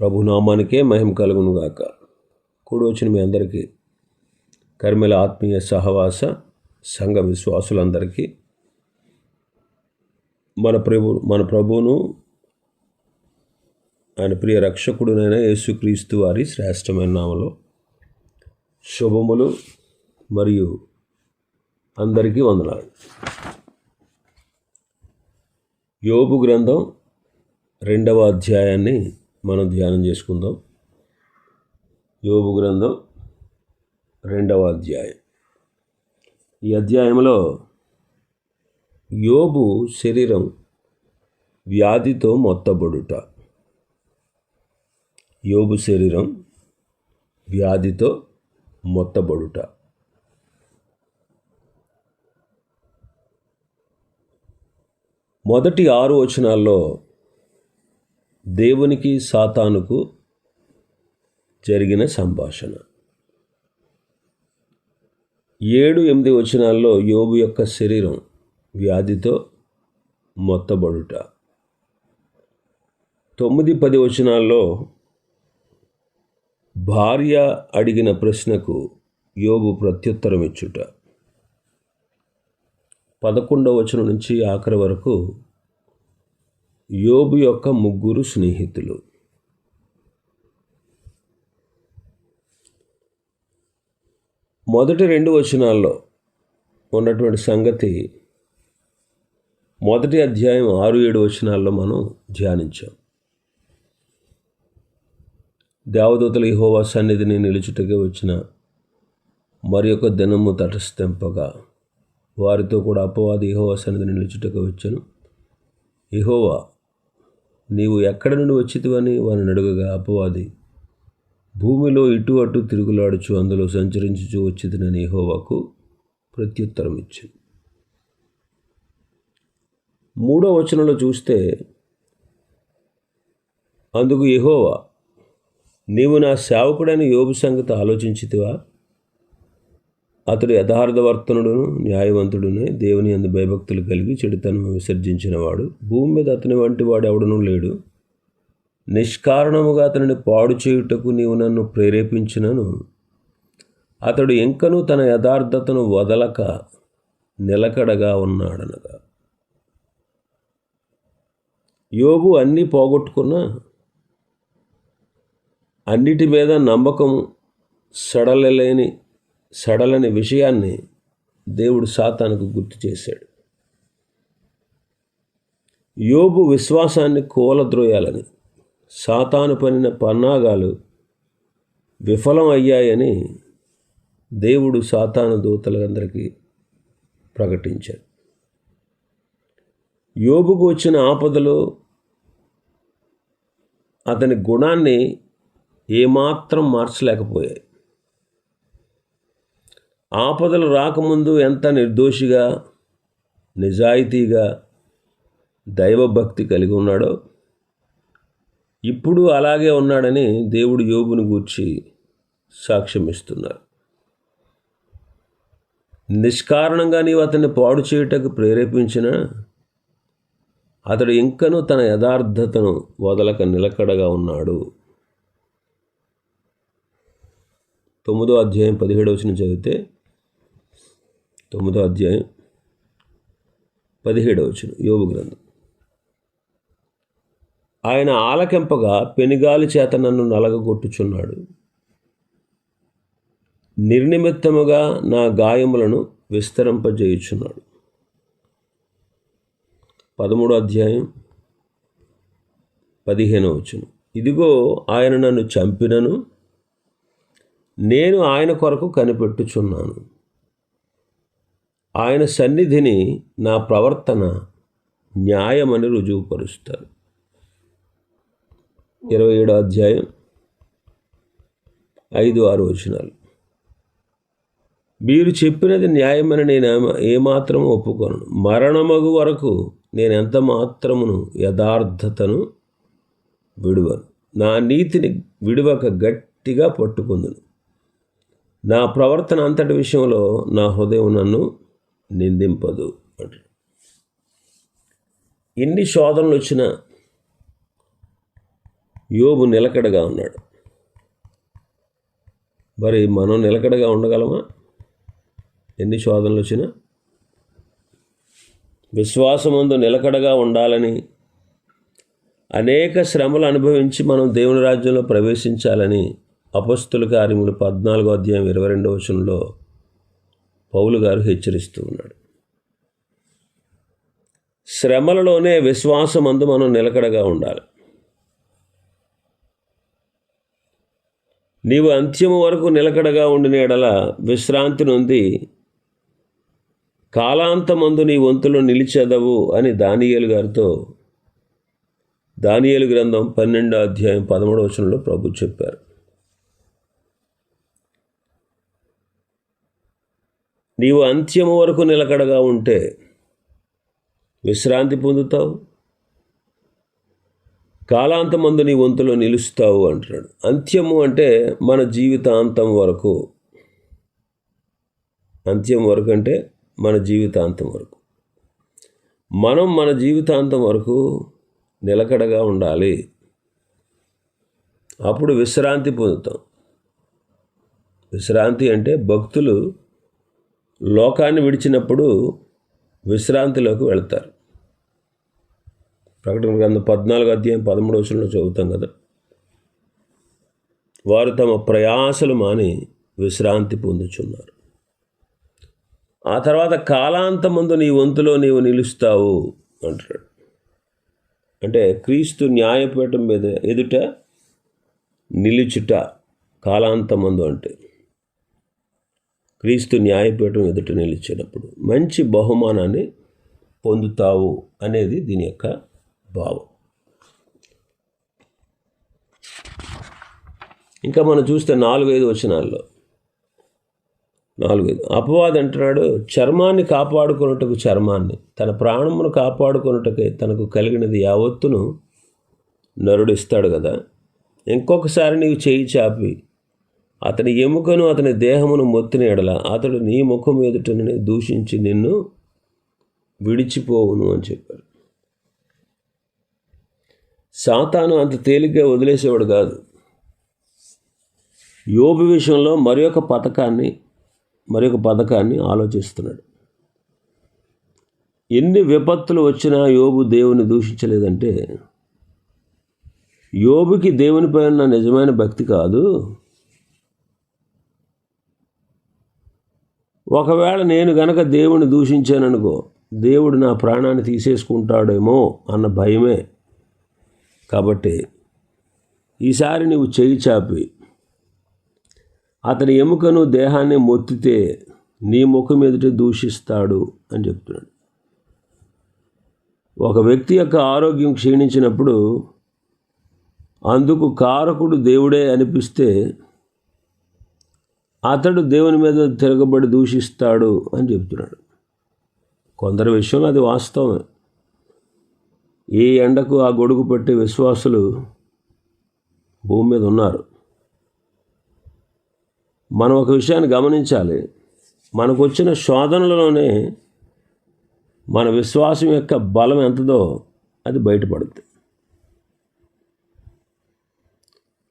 ప్రభునామానికే మహిమ కలుగును గాక కూడి వచ్చిన మీ అందరికీ కర్మెల ఆత్మీయ సహవాస సంఘ విశ్వాసులందరికీ మన ప్రభు మన ప్రభువును ఆయన ప్రియ రక్షకుడునైన యేసుక్రీస్తు వారి శ్రేష్టమైన నామలో శుభములు మరియు అందరికీ వందనాలు. యోబు గ్రంథం రెండవ అధ్యాయాన్ని మనం ధ్యానం చేసుకుందాం. యోగు గ్రంథం రెండవ అధ్యాయం. ఈ అధ్యాయంలో యోబు శరీరం వ్యాధితో మొత్తబడుట. యోబు శరీరం వ్యాధితో మొత్తబడుట. మొదటి ఆరు వచనాల్లో దేవునికి సాతానుకు జరిగిన సంభాషణ. ఏడు ఎనిమిది వచనాల్లో యోగు యొక్క శరీరం వ్యాధితో మొత్తబడుట. తొమ్మిది పది వచనాల్లో భార్య అడిగిన ప్రశ్నకు యోగు ప్రత్యుత్తరం ఇచ్చుట పదకొండవ వచనం నుంచి ఆఖరి వరకు యోబు యొక్క ముగ్గురు స్నేహితులు. మొదటి రెండు వచనాల్లో ఉన్నటువంటి సంగతి మొదటి అధ్యాయం ఆరు ఏడు వచనాల్లో మనం ధ్యానించాం. దేవదూతలు ఇహోవా సన్నిధిని నిలుచుటగా వచ్చిన మరి యొక్క దినము తటస్థింపగా వారితో కూడా అపవాది ఇహోవా సన్నిధిని నిలుచుటగా వచ్చాను. ఇహోవా నీవు ఎక్కడ నుండి వచ్చితివని వారిని అడుగగా అపవాది భూమిలో ఇటు అటు తిరుగులాడుచు అందులో సంచరించుచు వచ్చిందని ఇహోవాకు ప్రత్యుత్తరం ఇచ్చింది మూడో వచనంలో చూస్తే అందుకు యహోవా నీవు నా సేవకుడైన యోగు సంగతి ఆలోచించితివా? అతడు యథార్థవర్తనుడును న్యాయవంతుడునే దేవుని అందు భయభక్తులు కలిగి చెడుతనం విసర్జించినవాడు. భూమి మీద అతని వంటి వాడు ఎవడనూ లేడు. నిష్కారణముగా అతనిని పాడు చేయుటకు నీవు నన్ను ప్రేరేపించినను. అతడు ఇంకనూ తన యథార్థతను వదలక నిలకడగా ఉన్నాడనగా. యోగు అన్నీ పోగొట్టుకున్నా అన్నిటి మీద నమ్మకం సడలలేని సడలని విషయాన్ని దేవుడు సాతానికి గుర్తు చేశాడు. యోబు విశ్వాసాన్ని కూలద్రోయాలని సాతాను పనిన పన్నాగాలు విఫలం అయ్యాయని దేవుడు సాతాను దూతలందరికీ ప్రకటించాడు. యోబుకు వచ్చిన ఆపదలు అతని గుణాన్ని ఏమాత్రం మార్చలేకపోయాయి. ఆపదలు రాకముందు ఎంత నిర్దోషిగా నిజాయితీగా దైవభక్తి కలిగి ఉన్నాడో ఇప్పుడు అలాగే ఉన్నాడని దేవుడు యోగుని గూర్చి సాక్ష్యం ఇస్తున్నారు నిష్కారణంగా నీవు అతన్ని పాడు చేయుటకు ప్రేరేపించిన అతడు ఇంకనూ తన యథార్థతను వదలక నిలకడగా ఉన్నాడు. తొమ్మిదో అధ్యాయం పదిహేడవసిన చదివితే తొమ్మిదో అధ్యాయం పదిహేడవచనం యోగు గ్రంథం. ఆయన ఆలకెంపగా పెనుగాలి చేత నన్ను నలగగొట్టుచున్నాడు. నిర్నిమిత్తముగా నా గాయములను విస్తరింపజేయుచున్నాడు. పదమూడో అధ్యాయం పదిహేనో వచ్చును ఇదిగో ఆయన నన్ను చంపినను నేను ఆయన కొరకు కనిపెట్టుచున్నాను. ఆయన సన్నిధిని నా ప్రవర్తన న్యాయమని రుజువుపరుస్తారు ఇరవై ఏడో అధ్యాయం ఐదు ఆరు వచనాలు. మీరు చెప్పినది న్యాయమని నేను ఏమాత్రం ఒప్పుకోను. మరణమగు వరకు నేను ఎంత మాత్రమును యథార్థతను విడువను. నా నీతిని విడువక గట్టిగా పట్టుకుందును. నా ప్రవర్తన అంతటి విషయంలో నా హృదయం నన్ను నిందింపదు అంటాడు. ఎన్ని శోధనలు వచ్చినా యోబు నిలకడగా ఉన్నాడు. మరి మనం నిలకడగా ఉండగలమా? ఎన్ని శోధనలు వచ్చినా విశ్వాసమందు నిలకడగా ఉండాలని అనేక శ్రమలు అనుభవించి మనం దేవుని రాజ్యంలో ప్రవేశించాలని అపస్తుల కార్యములు పద్నాలుగో అధ్యాయం ఇరవై రెండవ వచనంలో పౌలు గారు హెచ్చరిస్తూ ఉన్నాడు. శ్రమలలోనే విశ్వాసమందు మనం నిలకడగా ఉండాలి. నీవు అంత్యము వరకు నిలకడగా ఉండిన ఎడల విశ్రాంతి నొంది కాలాంతమందు నీ వంతులో నిలిచెదవు అని దానియేలు గారితో దానియేలు గ్రంథం పన్నెండో అధ్యాయం పదమూడవచనంలో ప్రభు చెప్పారు. నీవు అంత్యము వరకు నిలకడగా ఉంటే విశ్రాంతి పొందుతావు. కాలాంతమందు నీ వంతులో నిలుస్తావు అంటున్నాడు. అంత్యము అంటే మన జీవితాంతం వరకు. అంత్యం వరకు అంటే మన జీవితాంతం వరకు. మనం మన జీవితాంతం వరకు నిలకడగా ఉండాలి. అప్పుడు విశ్రాంతి పొందుతాం. విశ్రాంతి అంటే భక్తులు లోకాన్ని విడిచినప్పుడు విశ్రాంతిలోకి వెళ్తారు. ప్రకటన గ్రంథం పద్నాలుగు అధ్యాయం పదమూడు వచనంలో చదువుతాం కదా. వారు తమ ప్రయాసలు మాని విశ్రాంతి పొందుచున్నారు. ఆ తర్వాత కాలాంతమందు నీ వంతులో నీవు నిలుస్తావు అంటాడు. అంటే క్రీస్తు న్యాయపీఠం మీద ఎదుట నిలుచుట కాలాంతమందు అంటే క్రీస్తు న్యాయపీఠం ఎదుట నిలిచేటప్పుడు మంచి బహుమానాన్ని పొందుతావు అనేది దీని యొక్క భావం. ఇంకా మనం చూస్తే నాలుగైదు వచనాల్లో. నాలుగైదు. అపవాది అంటున్నాడు చర్మాన్ని కాపాడుకున్నట్టుకు చర్మాన్ని తన ప్రాణమును కాపాడుకున్నట్టుకే తనకు కలిగినది యావత్తును నరుడిస్తాడు కదా. ఇంకొకసారి నీవు చేయి చాపి అతని ఎముకను అతని దేహమును మొత్తిన ఎడల అతడు నీ ముఖం ఎదుటని దూషించి నిన్ను విడిచిపోవును అని చెప్పారు సాతాను అంత తేలిగ్గా వదిలేసేవాడు కాదు. యోబు విషయంలో మరి ఒక పథకాన్ని మరి ఒక పథకాన్ని ఆలోచిస్తున్నాడు. ఎన్ని విపత్తులు వచ్చినా యోబు దేవుని దూషించలేదంటే యోబుకి దేవునిపై ఉన్న నిజమైన భక్తి కాదు ఒకవేళ నేను గనక దేవుని దూషించాననుకో దేవుడు నా ప్రాణాన్ని తీసేసుకుంటాడేమో అన్న భయమే. కాబట్టి ఈసారి నువ్వు చేయి చాపి. అతని ఎముకను దేహాన్ని మొత్తితే నీ ముఖం ఎదుట దూషిస్తాడు అని చెప్తున్నాడు. ఒక వ్యక్తి యొక్క ఆరోగ్యం క్షీణించినప్పుడు అందుకు కారకుడు దేవుడే అనిపిస్తే అతడు దేవుని మీద తిరగబడి దూషిస్తాడు అని చెప్తున్నాడు కొందరి విషయంలో అది వాస్తవమే. ఈ ఎండకు ఆ గొడుగు పెట్టే విశ్వాసులు భూమి మీద ఉన్నారు. మనం ఒక విషయాన్ని గమనించాలి. మనకు వచ్చిన శోధనలలోనే మన విశ్వాసం యొక్క బలం ఎంతదో అది బయటపడుతుంది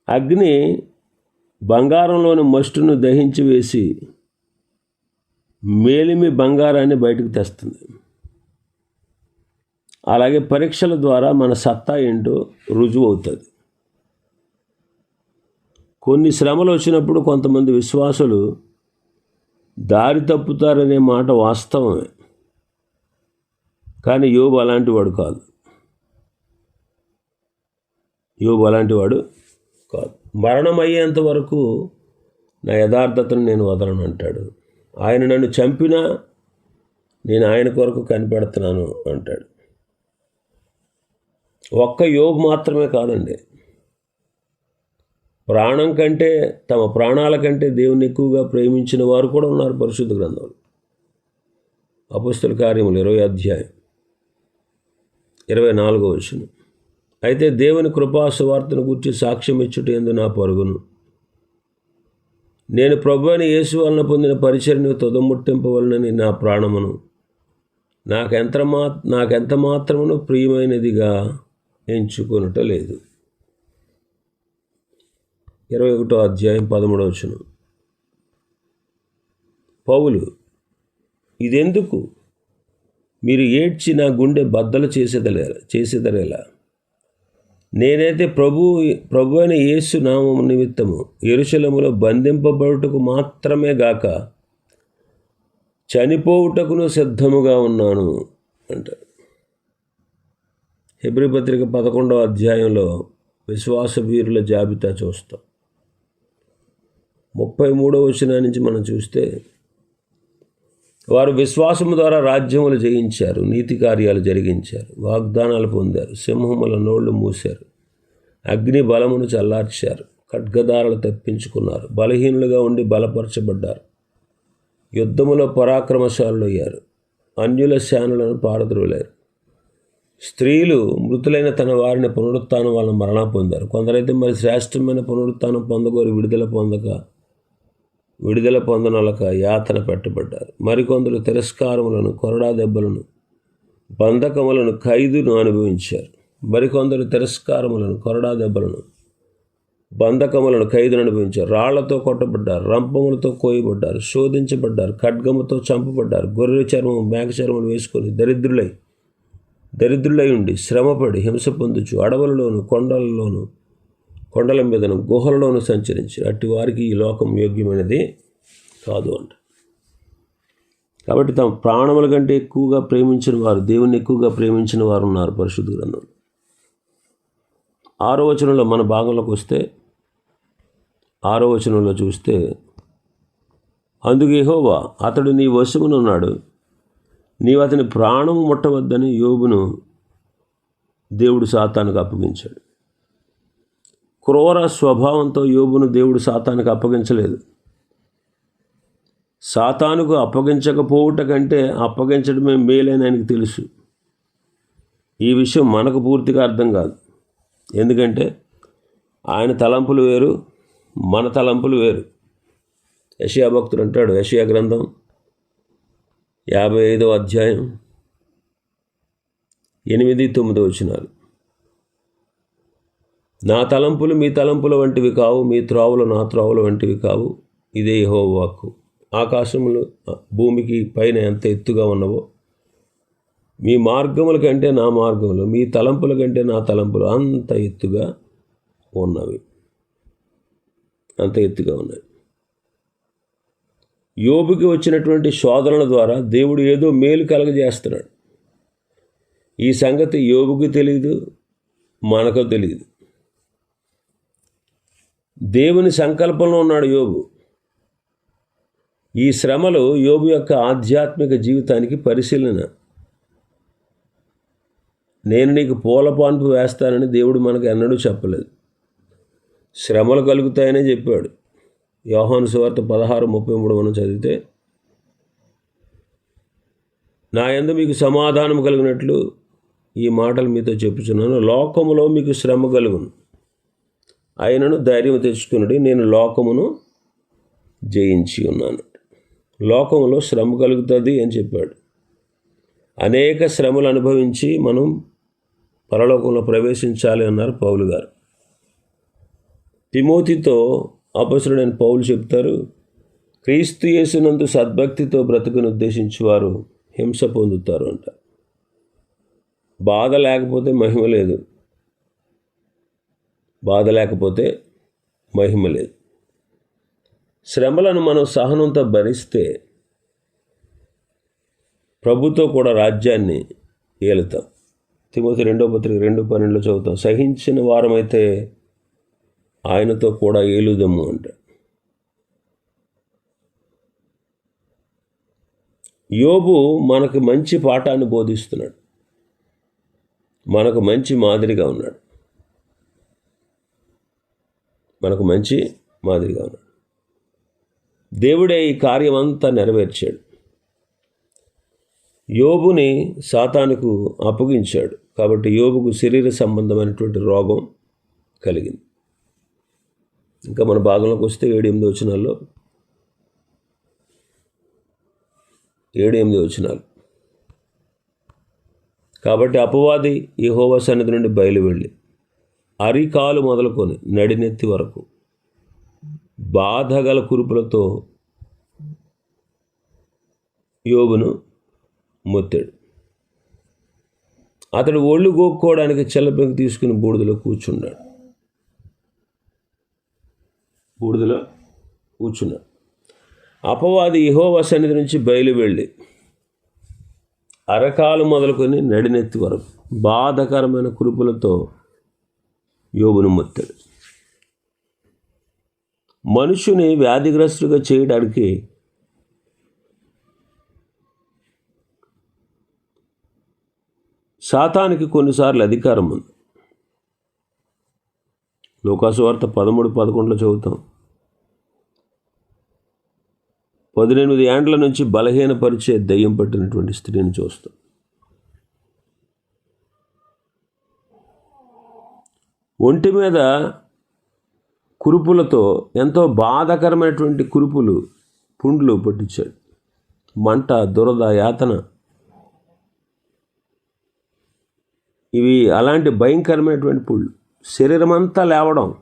అగ్ని బంగారంలోని మస్టును దహించి వేసి మేలిమి బంగారాన్ని బయటకు తెస్తుంది. అలాగే పరీక్షల ద్వారా మన సత్తా ఏంటో రుజువు అవుతుంది కొన్ని శ్రమలు వచ్చినప్పుడు కొంతమంది విశ్వాసులు దారి తప్పుతారనే మాట వాస్తవమే. కానీ యోబు అలాంటి వాడు కాదు. యోబు అలాంటి వాడు కాదు మరణం అయ్యేంత వరకు నా యథార్థతను నేను వదలను అంటాడు. ఆయన నన్ను చంపినా నేను ఆయన కొరకు కనిపెడుతున్నాను అంటాడు. ఒక్క యోబు మాత్రమే కాదండి. ప్రాణం కంటే తమ ప్రాణాల కంటే దేవుని ఎక్కువగా ప్రేమించిన వారు కూడా ఉన్నారు పరిశుద్ధ గ్రంథంలో. అపుస్తుల కార్యములు ఇరవై అధ్యాయం ఇరవై నాలుగో వచ్చిన అయితే దేవుని కృపాసువార్తను గురించి సాక్ష్యం ఇచ్చుట ఎందు నా పరుగును. నేను ప్రభు అని యేసు వలన పొందిన పరిచయను తుదముట్టింపవలనని నా ప్రాణమును. నాకెంత మా నాకెంత మాత్రమును ప్రియమైనదిగా ఎంచుకొనుట లేదు. ఇరవై ఒకటో అధ్యాయం పదమూడవ వచనం. పౌలు ఇదెందుకు? మీరు ఏడ్చి నా గుండె బద్దలు చేసేదలేలా చేసేదరేలా? నేనైతే ప్రభు ప్రభు అయిన యేసు నామము నిమిత్తము ఎరుశలములో బంధింపబడుటకు మాత్రమే గాక చనిపోవుటకును సిద్ధముగా ఉన్నాను అంటారు హెబ్రి పత్రిక పదకొండవ అధ్యాయంలో విశ్వాస వీరుల జాబితా చూస్తాం. ముప్పై మూడవ వచనా నుంచి మనం చూస్తే వారు విశ్వాసము ద్వారా రాజ్యములు జయించారు నీతి కార్యాలు జరిగించారు వాగ్దానాలు పొందారు సింహముల నోళ్ళు మూశారు అగ్ని బలమును చల్లార్చారు ఖడ్గదారులు తప్పించుకున్నారు బలహీనులుగా ఉండి బలపరచబడ్డారు యుద్ధములో పరాక్రమశాలు అయ్యారు అన్యుల శానులను పారద్రోలేరు. స్త్రీలు మృతులైన తన వారిని పునరుత్నం వలన మరణ పొందారు. కొందరైతే మరి శ్రేష్టమైన పునరుత్నం పొందగోరు విడుదల పొందక విడుదల పొందనలక యాతన పెట్టబడ్డారు. మరికొందరు తిరస్కారములను కొరడా దెబ్బలను బంధకములను ఖైదును అనుభవించారు. మరికొందరు తిరస్కారములను కొరడా దెబ్బలను బంధకములను ఖైదును అనుభవించారు. రాళ్ళతో కొట్టబడ్డారు రంపములతో కోయబడ్డారు శోధించబడ్డారు ఖడ్గముతో చంపబడ్డారు గొర్రె చర్మం మేక చర్మం వేసుకొని దరిద్రులై దరిద్రులై ఉండి శ్రమపడి హింస పొందుచు అడవులలోను కొండలలోను కొండల మీదను గుహలలోను సంచరించి అట్టి వారికి ఈ లోకం యోగ్యమైనది కాదు అంట. కాబట్టి తమ ప్రాణముల కంటే ఎక్కువగా ప్రేమించిన వారు దేవుని ఎక్కువగా ప్రేమించిన వారు ఉన్నారు పరిశుద్ధ గ్రంథం ఆరో వచనంలో మన భాగంలోకి వస్తే ఆరో వచనంలో చూస్తే అందుకే హోవా అతడు నీ వశమునున్నాడు నీవు అతని ప్రాణము ముట్టవద్దని యోబును దేవుడు సాతానికి అప్పగించాడు. క్రూర స్వభావంతో యోబును దేవుడు సాతానికి అప్పగించలేదు. సాతానుకు అప్పగించకపోవుట కంటే అప్పగించడమే మేలని ఆయనకు తెలుసు. ఈ విషయం మనకు పూర్తిగా అర్థం కాదు. ఎందుకంటే ఆయన తలంపులు వేరు మన తలంపులు వేరు. యషియా భక్తుడు అంటాడు యషియా గ్రంథం యాభై ఐదవ అధ్యాయం ఎనిమిది తొమ్మిది వచ్చినారు నా తలంపులు మీ తలంపుల వంటివి కావు మీ త్రోవలు నా త్రోవల వంటివి కావు. ఇదే యహో వాక్కు. ఆకాశములు భూమికి పైన ఎంత ఎత్తుగా ఉన్నవో మీ మార్గముల కంటే నా మార్గములు మీ తలంపుల కంటే నా తలంపులు అంత ఎత్తుగా ఉన్నవి. అంత ఎత్తుగా ఉన్నాయి యోబుకి వచ్చినటువంటి శోధనల ద్వారా దేవుడు ఏదో మేలు కలగజేస్తున్నాడు. ఈ సంగతి యోబుకి తెలియదు మనకు తెలియదు దేవుని సంకల్పంలో ఉన్నాడు యోబు. ఈ శ్రమలు యోబు యొక్క ఆధ్యాత్మిక జీవితానికి పరిశీలన. నేను నీకు పూల పాన్పు వేస్తానని దేవుడు మనకు ఎన్నడూ చెప్పలేదు. శ్రమలు కలుగుతాయనే చెప్పాడు. యోహాను సువార్త పదహారు ముప్పై మూడు మనం చదివితే నా ఎందు మీకు సమాధానం కలిగినట్లు ఈ మాటలు మీతో చెప్పుచున్నాను. లోకములో మీకు శ్రమ కలుగును. ఆయనను ధైర్యం తెచ్చుకున్నాడు నేను లోకమును జయించి ఉన్నాను. లోకంలో శ్రమ కలుగుతుంది అని చెప్పాడు. అనేక శ్రమలు అనుభవించి మనం పరలోకంలో ప్రవేశించాలి అన్నారు పౌలు గారు. తిమోతితో అపసురుడైన పౌలు చెప్తారు క్రీస్తు యేసునందు సద్భక్తితో బ్రతుకుని ఉద్దేశించి వారు హింస పొందుతారు అంట. బాధ లేకపోతే మహిమ లేదు. బాధ లేకపోతే మహిమ లేదు. శ్రమలను మనం సహనంతో భరిస్తే ప్రభుతో కూడా రాజ్యాన్ని ఏలుతాం. తిమోతి రెండో పత్రిక రెండు పన్నెండులో చదువుతాం. సహించిన వారమైతే ఆయనతో కూడా ఏలుదము అంట. యోబు మనకు మంచి పాఠాన్ని బోధిస్తున్నాడు. మనకు మంచి మాదిరిగా ఉన్నాడు. మనకు మంచి మాదిరిగా ఉన్నాడు. దేవుడే ఈ కార్యం అంతా నెరవేర్చాడు. యోబుని సాతానుకు అప్పగించాడు. కాబట్టి యోబుకు శరీర సంబంధమైనటువంటి రోగం కలిగింది. ఇంకా మన భాగంలోకి వస్తే ఏడు ఎనిమిది వచనాల్లో. ఏడు ఎనిమిది వచనాలు. కాబట్టి అపవాది యెహోవా సన్నిధి నుండి బయలు వెళ్ళి అరికాలు మొదలుకొని నడినెత్తి వరకు బాధగల కురుపులతో యోగును మొత్తాడు. అతడు ఒళ్ళు గోక్కోవడానికి చెల్లపెంకు తీసుకుని బూడిదలో కూర్చున్నాడు. బూడిదలో కూర్చున్నాడు. అపవాది ఇహోవ సన్నిధి నుంచి బయలు వెళ్ళి అరకాలు మొదలుకొని నడినెత్తి వరకు బాధకరమైన కురుపులతో యోగును మొత్తాడు. మనుషుని వ్యాధిగ్రస్తుగా చేయడానికి శాతానికి కొన్నిసార్లు అధికారం ఉంది. లోకాసువార్త పదమూడు పదకొండులో చదువుతాం. పదిహేనుమిది ఏండ్ల నుంచి బలహీనపరిచే దయ్యం పట్టినటువంటి స్త్రీని చూస్తాం. ఒంటి మీద కురుపులతో ఎంతో బాధాకరమైనటువంటి కురుపులు పుండ్లు పట్టించాడు. మంట దురద యాతన. ఇవి అలాంటి భయంకరమైనటువంటి పుళ్ళు శరీరం అంతా లేవడం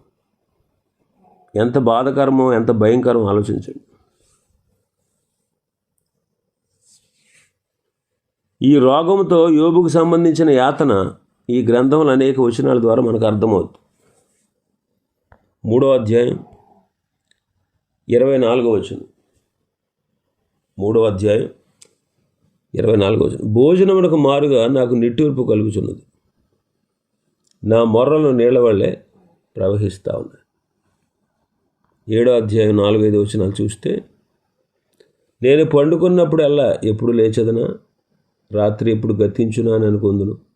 ఎంత బాధకరమో ఎంత భయంకరమో ఆలోచించండి. ఈ రోగంతో యోబుకు సంబంధించిన యాతన ఈ గ్రంథంలో అనేక వచనాల ద్వారా మనకు అర్థమవుతుంది. మూడో అధ్యాయం ఇరవై నాలుగో వచనం. మూడో అధ్యాయం ఇరవై నాలుగో వచనం. భోజనమునకు మారుగా నాకు నిట్టూర్పు కలుగుచున్నది. నా మొర్రలు నీళ్ళ వల్లే ప్రవహిస్తూ ఉన్నాయి. ఏడో అధ్యాయం నాలుగైదు వచనాలు చూస్తే నేను పండుకున్నప్పుడల్లా ఎప్పుడు లేచదనా? రాత్రి ఎప్పుడు గతించునా అని అనుకుందును?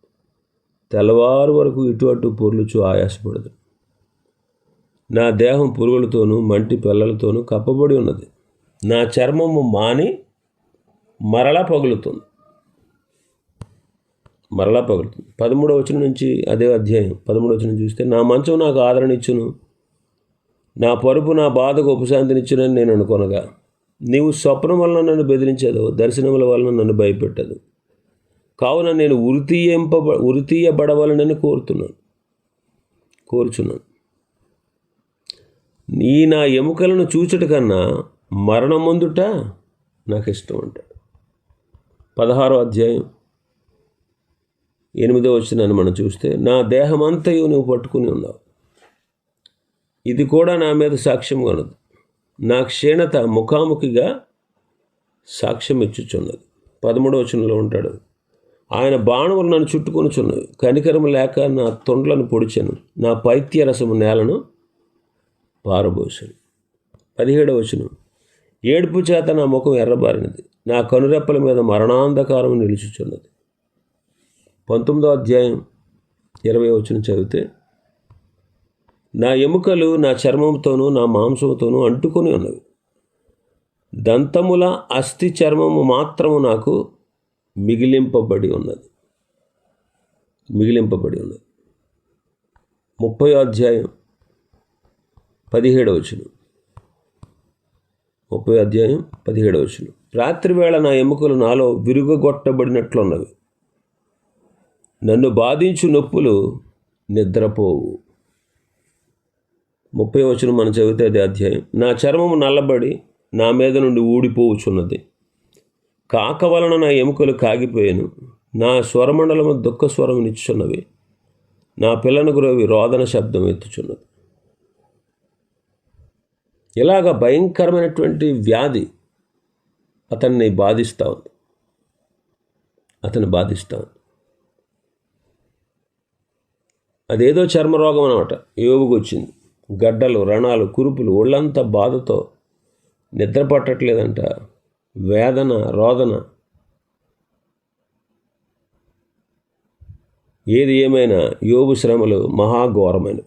తెల్లవారు వరకు ఇటు అటు పొర్లుచు ఆయాసపడదు. నా దేహం పురుగులతోనూ మంటి పిల్లలతోనూ కప్పబడి ఉన్నది. నా చర్మము మాని మరలా పగులుతుంది. మరలా పగులుతుంది. పదమూడవ వచనం నుంచి అదే అధ్యాయం. పదమూడవ వచనం చూస్తే నా మంచం నాకు ఆదరణ ఇచ్చును. నా పరుపు నా బాధకు ఉపశాంతినిచ్చునని నేను అనుకొనగా నీవు స్వప్నం వలన నన్ను బెదిరించదు దర్శనముల వలన నన్ను భయపెట్టదు. కావున నేను ఉరితీయంప ఉరితీయబడవలనని కోరుతున్నాను. కోరుచున్నాను. నీ నా ఎముకలను చూచట కన్నా మరణం ముందుట నాకు ఇష్టం అంటాడు. పదహారో అధ్యాయం ఎనిమిదో వచ్చినాన్ని మనం చూస్తే నా దేహమంతయు నువ్వు పట్టుకుని ఉన్నావు. ఇది కూడా నా మీద సాక్ష్యం కనదు నా క్షీణత ముఖాముఖిగా సాక్ష్యం ఇచ్చుచున్నది. పదమూడో వచనంలో ఉంటాడు ఆయన బాణములు నన్ను చుట్టుకొనుచున్నవి కనికరం లేక నా తొండ్లను పొడిచాను. నా పైత్య రసము నేలను పారబోసాను. పదిహేడవ వచనం. ఏడుపు చేత నా ముఖం ఎర్రబారినది. నా కనురెప్పల మీద మరణాంధకారం నిలుచుచున్నది. పంతొమ్మిదో అధ్యాయం ఇరవై వచనం చదివితే నా ఎముకలు నా చర్మంతోనూ నా మాంసంతోనూ అంటుకొని ఉన్నవి. దంతముల అస్థి చర్మము మాత్రము నాకు మిగిలింపబడి ఉన్నది. మిగిలింపబడి ఉన్నది. ముప్పై అధ్యాయం పదిహేడవచును ముప్పై అధ్యాయం పదిహేడు రాత్రి రాత్రివేళ నా ఎముకలు నాలో విరుగగొట్టబడినట్లున్నవి. నన్ను బాధించు నొప్పులు నిద్రపోవు. ముప్పై వచ్చిన మనం చదివితే అది అధ్యాయం. నా చర్మము నల్లబడి నా మీద నుండి ఊడిపోవచ్చున్నది కాక వలన నా ఎముకలు కాగిపోయాను. నా స్వరమండలము దుఃఖ స్వరం నిచ్చున్నవి. నా పిల్లను గురవి రోదన శబ్దం ఎత్తుచున్నది. ఇలాగ భయంకరమైనటువంటి వ్యాధి అతన్ని బాధిస్తూ ఉంది. అతన్ని బాధిస్తూ ఉంది. అదేదో చర్మరోగం అనమాట యోగుకు వచ్చింది. గడ్డలు రణాలు కురుపులు ఒళ్ళంతా బాధతో నిద్ర పట్టట్లేదంట వేదన రోదన. ఏది ఏమైనా యోగు శ్రమలు మహాఘోరమైనవి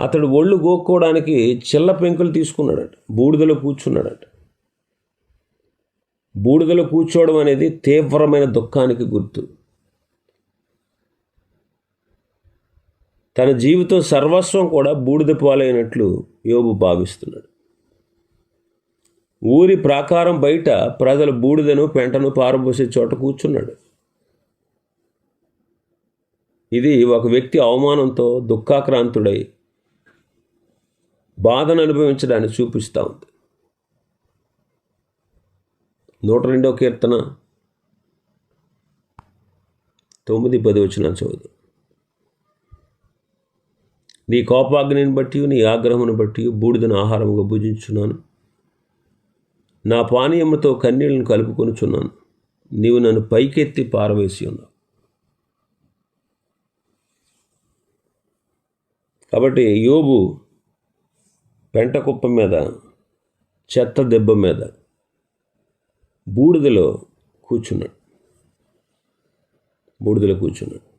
అతడు ఒళ్ళు గోక్కోవడానికి చిల్ల పెంకులు తీసుకున్నాడట. బూడిదలో కూర్చున్నాడట. బూడిదలో కూర్చోవడం అనేది తీవ్రమైన దుఃఖానికి గుర్తు. తన జీవితం సర్వస్వం కూడా బూడిద పాలైనట్లు యోబు భావిస్తున్నాడు. ఊరి ప్రాకారం బయట ప్రజలు బూడిదను పెంటను పారబోసే చోట కూర్చున్నాడు. ఇది ఒక వ్యక్తి అవమానంతో దుఃఖాక్రాంతుడై బాధను అనుభవించడాన్ని చూపిస్తూ ఉంది. నూట రెండో కీర్తన తొమ్మిది పది వచ్చిన చదువు. నీ కోపాగ్నిని బట్టి నీ ఆగ్రహమును బట్టి బూడిదను ఆహారముగా భుజించున్నాను నా పానీయముతో కన్నీళ్ళను కలుపుకొనుచున్నాను. నీవు నన్ను పైకెత్తి పారవేసి ఉన్నావు. కాబట్టి యోబు పెంట కుప్ప మీద చెత్త దెబ్బ మీద బూడిదలో కూర్చున్నాడు. బూడిదలో కూర్చున్నాడు.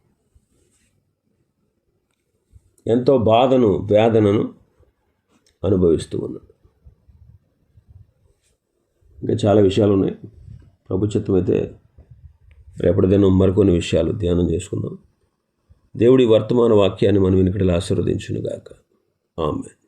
ఎంతో బాధను వేదనను అనుభవిస్తూ ఉన్నాడు. ఇంకా చాలా విషయాలు ఉన్నాయి ప్రభు చిత్తం అయితే రేపటి దినం మరికొన్ని విషయాలు ధ్యానం చేసుకుందాం. దేవుడి వర్తమాన వాక్యాన్ని మనం వెనుకడలు ఆశీర్వదించునుగాక. ఆమె